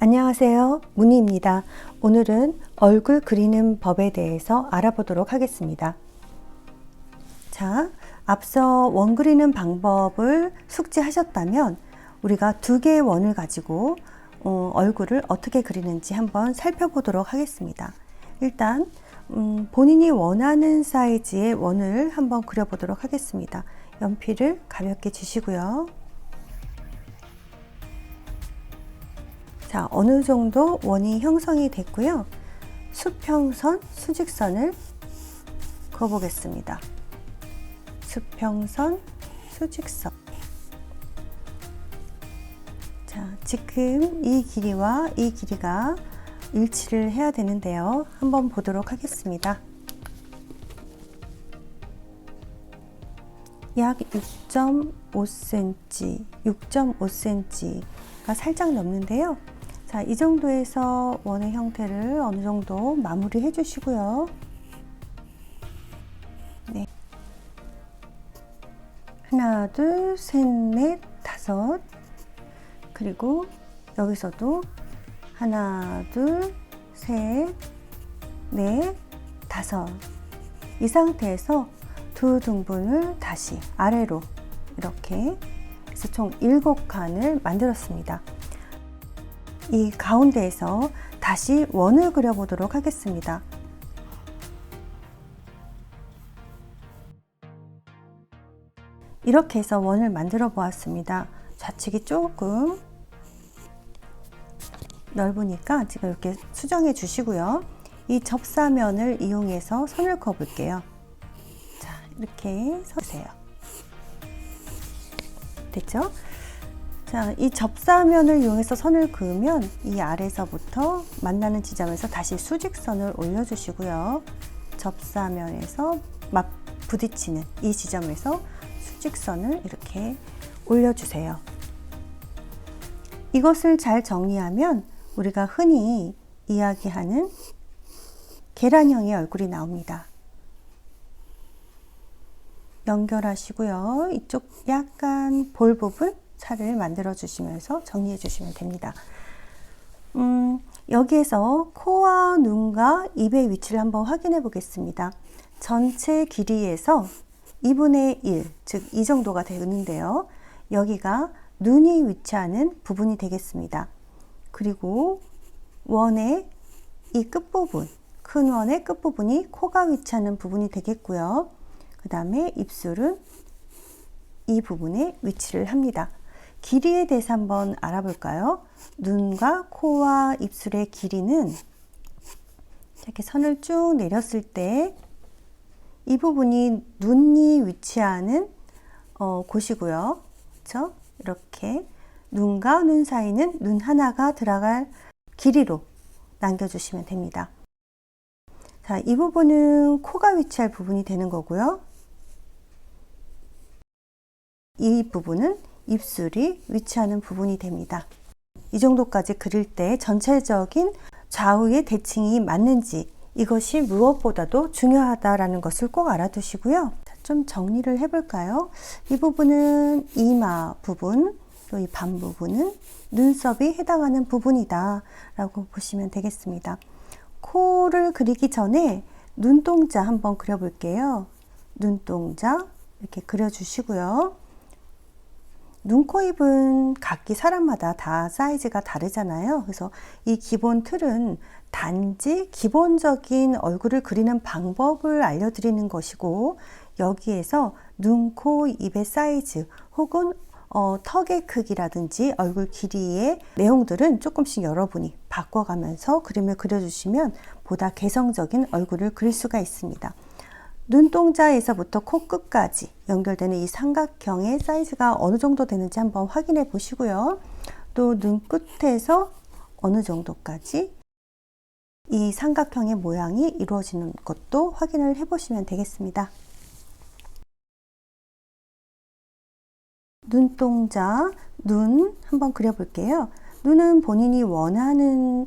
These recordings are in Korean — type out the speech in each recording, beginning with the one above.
안녕하세요. 문희입니다. 오늘은 얼굴 그리는 법에 대해서 알아보도록 하겠습니다. 자, 앞서 원 그리는 방법을 숙지하셨다면 우리가 두 개의 원을 가지고 어, 얼굴을 어떻게 그리는지 한번 살펴보도록 하겠습니다. 일단 음, 본인이 원하는 사이즈의 원을 한번 그려보도록 하겠습니다. 연필을 가볍게 주시고요. 자, 어느 정도 원이 형성이 됐고요. 수평선, 수직선을 그어보겠습니다. 수평선, 수직선. 자, 지금 이 길이와 이 길이가 일치를 해야 되는데요. 한번 보도록 하겠습니다. 약 6.5cm, 6.5cm가 살짝 넘는데요. 자, 이 정도에서 원의 형태를 어느 정도 마무리 해 주시고요. 네. 하나, 둘, 셋, 넷, 다섯. 그리고 여기서도 하나, 둘, 셋, 넷, 다섯. 이 상태에서 두 등분을 다시 아래로 이렇게 해서 총 일곱 칸을 만들었습니다. 이 가운데에서 다시 원을 그려보도록 하겠습니다. 이렇게 해서 원을 만들어 보았습니다. 좌측이 조금 넓으니까 지금 이렇게 수정해 주시고요. 이 접사면을 이용해서 선을 그어 볼게요. 자, 이렇게 서세요. 됐죠? 자, 이 접사면을 이용해서 선을 그으면 이 아래서부터 만나는 지점에서 다시 수직선을 올려주시고요. 접사면에서 맞 부딪히는 이 지점에서 수직선을 이렇게 올려주세요. 이것을 잘 정리하면 우리가 흔히 이야기하는 계란형의 얼굴이 나옵니다. 연결하시고요. 이쪽 약간 볼 부분 차를 만들어 주시면서 정리해 주시면 됩니다. 음, 여기에서 코와 눈과 입의 위치를 한번 확인해 보겠습니다. 전체 길이에서 2분의 1, 즉 이 정도가 되는데요. 여기가 눈이 위치하는 부분이 되겠습니다. 그리고 원의 이 끝부분, 큰 원의 끝부분이 코가 위치하는 부분이 되겠고요. 그 다음에 입술은 이 부분에 위치를 합니다. 길이에 대해서 한번 알아볼까요? 눈과 코와 입술의 길이는 이렇게 선을 쭉 내렸을 때 이 부분이 눈이 위치하는 어, 곳이고요. 그렇죠? 이렇게 눈과 눈 사이는 눈 하나가 들어갈 길이로 남겨주시면 됩니다. 자, 이 부분은 코가 위치할 부분이 되는 거고요. 이 부분은 입술이 위치하는 부분이 됩니다. 이 정도까지 그릴 때 전체적인 좌우의 대칭이 맞는지 이것이 무엇보다도 중요하다라는 것을 꼭 알아두시고요. 좀 정리를 해볼까요? 이 부분은 이마 부분, 또 이 반 부분은 눈썹이 해당하는 부분이다 라고 보시면 되겠습니다. 코를 그리기 전에 눈동자 한번 그려볼게요. 눈동자 이렇게 그려주시고요. 눈, 코, 입은 각기 사람마다 다 사이즈가 다르잖아요. 그래서 이 기본 틀은 단지 기본적인 얼굴을 그리는 방법을 알려드리는 것이고, 여기에서 눈, 코, 입의 사이즈 혹은 어, 턱의 크기라든지 얼굴 길이의 내용들은 조금씩 여러분이 바꿔가면서 그림을 그려주시면 보다 개성적인 얼굴을 그릴 수가 있습니다. 눈동자에서부터 코끝까지 연결되는 이 삼각형의 사이즈가 어느 정도 되는지 한번 확인해 보시고요. 또 눈끝에서 어느 정도까지 이 삼각형의 모양이 이루어지는 것도 확인을 해 보시면 되겠습니다. 눈동자, 눈 한번 그려볼게요. 눈은 본인이 원하는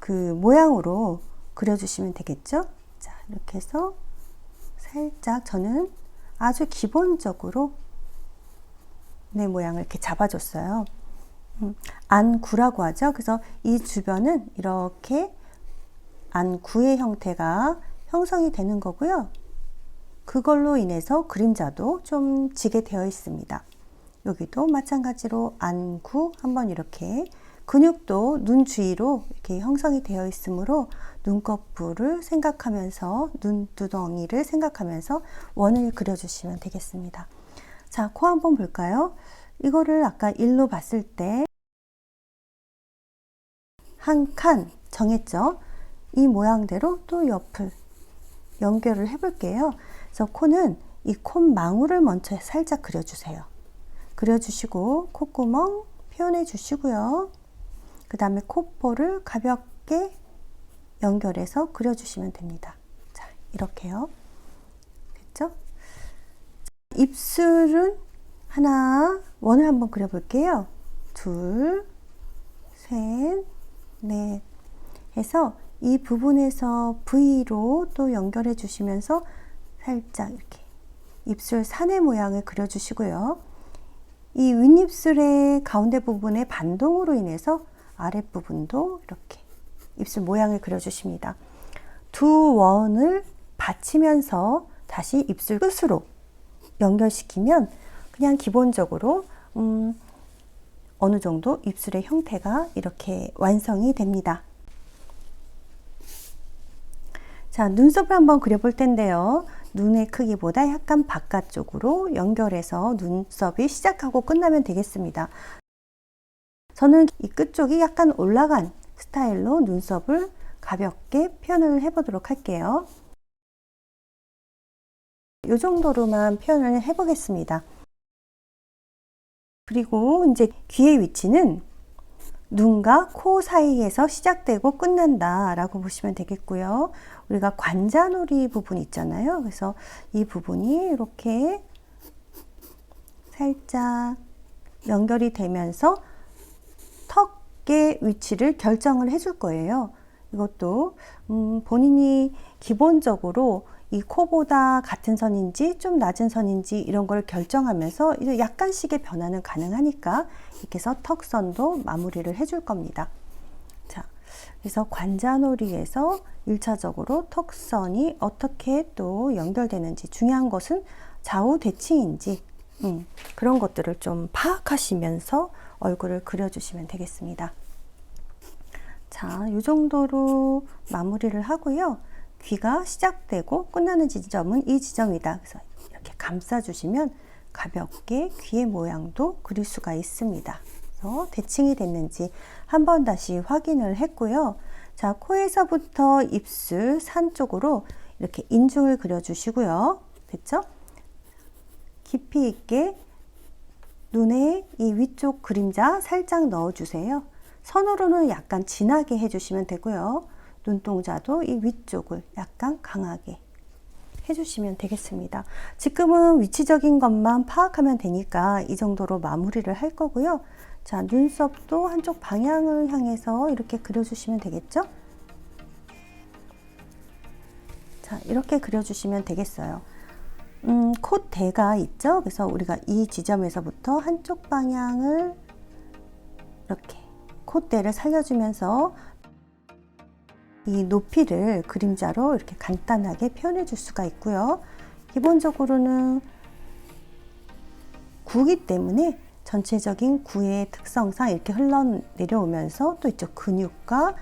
그 모양으로 그려주시면 되겠죠? 자, 이렇게 해서 살짝 저는 아주 기본적으로 내 모양을 이렇게 잡아줬어요. 안구라고 하죠. 그래서 이 주변은 이렇게 안구의 형태가 형성이 되는 거고요. 그걸로 인해서 그림자도 좀 지게 되어 있습니다. 여기도 마찬가지로 안구 한번 이렇게 근육도 눈 주위로 이렇게 형성이 되어 있으므로 눈꺼풀을 생각하면서 눈두덩이를 생각하면서 원을 그려주시면 되겠습니다. 자, 코 한번 볼까요? 이거를 아까 일로 봤을 때 한 칸 정했죠? 이 모양대로 또 옆을 연결을 해볼게요. 그래서 코는 이 콧망울을 먼저 살짝 그려주세요. 그려주시고 콧구멍 표현해 주시고요. 그 다음에 콧볼을 가볍게 연결해서 그려주시면 됩니다. 자, 이렇게요. 됐죠? 입술은 하나, 원을 한번 그려볼게요. 둘, 셋, 넷 해서 이 부분에서 V로 또 연결해 주시면서 살짝 이렇게 입술 사내 모양을 그려주시고요. 이 윗입술의 가운데 부분의 반동으로 인해서 아랫부분도 이렇게 입술 모양을 그려주십니다. 두 원을 받치면서 다시 입술 끝으로 연결시키면 그냥 기본적으로 음, 어느 정도 입술의 형태가 이렇게 완성이 됩니다. 자, 눈썹을 한번 그려볼 텐데요. 눈의 크기보다 약간 바깥쪽으로 연결해서 눈썹이 시작하고 끝나면 되겠습니다. 저는 이 끝쪽이 약간 올라간 스타일로 눈썹을 가볍게 표현을 해보도록 할게요. 이 정도로만 표현을 해보겠습니다. 그리고 이제 귀의 위치는 눈과 코 사이에서 시작되고 끝난다 라고 보시면 되겠고요. 우리가 관자놀이 부분 있잖아요. 그래서 이 부분이 이렇게 살짝 연결이 되면서 턱의 위치를 결정을 해줄 거예요. 이것도 음, 본인이 기본적으로 이 코보다 같은 선인지 좀 낮은 선인지 이런 걸 결정하면서 이제 약간씩의 변화는 가능하니까 이렇게 해서 턱선도 마무리를 해줄 겁니다. 자, 그래서 관자놀이에서 1차적으로 턱선이 어떻게 또 연결되는지 중요한 것은 좌우 대칭인지 음, 그런 것들을 좀 파악하시면서 얼굴을 그려주시면 되겠습니다. 자, 이 정도로 마무리를 하고요. 귀가 시작되고 끝나는 지점은 이 지점이다. 그래서 이렇게 감싸주시면 가볍게 귀의 모양도 그릴 수가 있습니다. 그래서 대칭이 됐는지 한번 다시 확인을 했고요. 자, 코에서부터 입술 산 쪽으로 이렇게 인중을 그려주시고요. 됐죠? 깊이 있게 눈에 이 위쪽 그림자 살짝 넣어주세요. 선으로는 약간 진하게 해주시면 되고요. 눈동자도 이 위쪽을 약간 강하게 해주시면 되겠습니다. 지금은 위치적인 것만 파악하면 되니까 이 정도로 마무리를 할 거고요. 자, 눈썹도 한쪽 방향을 향해서 이렇게 그려주시면 되겠죠? 자, 이렇게 그려주시면 되겠어요. 음, 콧대가 있죠? 그래서 우리가 이 지점에서부터 한쪽 방향을 이렇게 콧대를 살려주면서 이 높이를 그림자로 이렇게 간단하게 표현해 줄 수가 있고요. 기본적으로는 구기 때문에 전체적인 구의 특성상 이렇게 흘러내려오면서 또 이쪽 근육과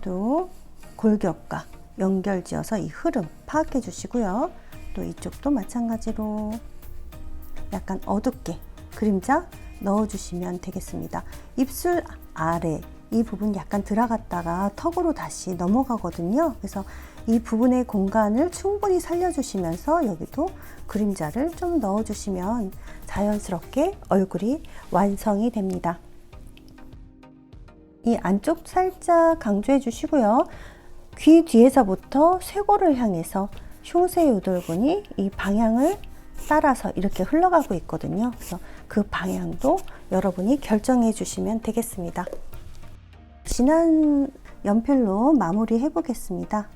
또 골격과 연결지어서 이 흐름 파악해 주시고요. 또 이쪽도 마찬가지로 약간 어둡게 그림자 넣어 주시면 되겠습니다. 입술 아래 이 부분 약간 들어갔다가 턱으로 다시 넘어가거든요. 그래서 이 부분의 공간을 충분히 살려주시면서 여기도 그림자를 좀 넣어주시면 자연스럽게 얼굴이 완성이 됩니다. 이 안쪽 살짝 강조해 주시고요. 귀 뒤에서부터 쇄골을 향해서 흉쇄 요돌근이 이 방향을 따라서 이렇게 흘러가고 있거든요. 그래서 그 방향도 여러분이 결정해 주시면 되겠습니다. 진한 연필로 마무리 해 보겠습니다.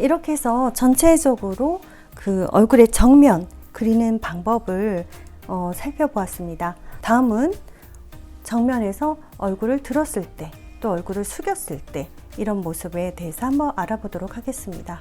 이렇게 해서 전체적으로 그 얼굴의 정면 그리는 방법을 어, 살펴보았습니다. 다음은 정면에서 얼굴을 들었을 때, 또 얼굴을 숙였을 때, 이런 모습에 대해서 한번 알아보도록 하겠습니다.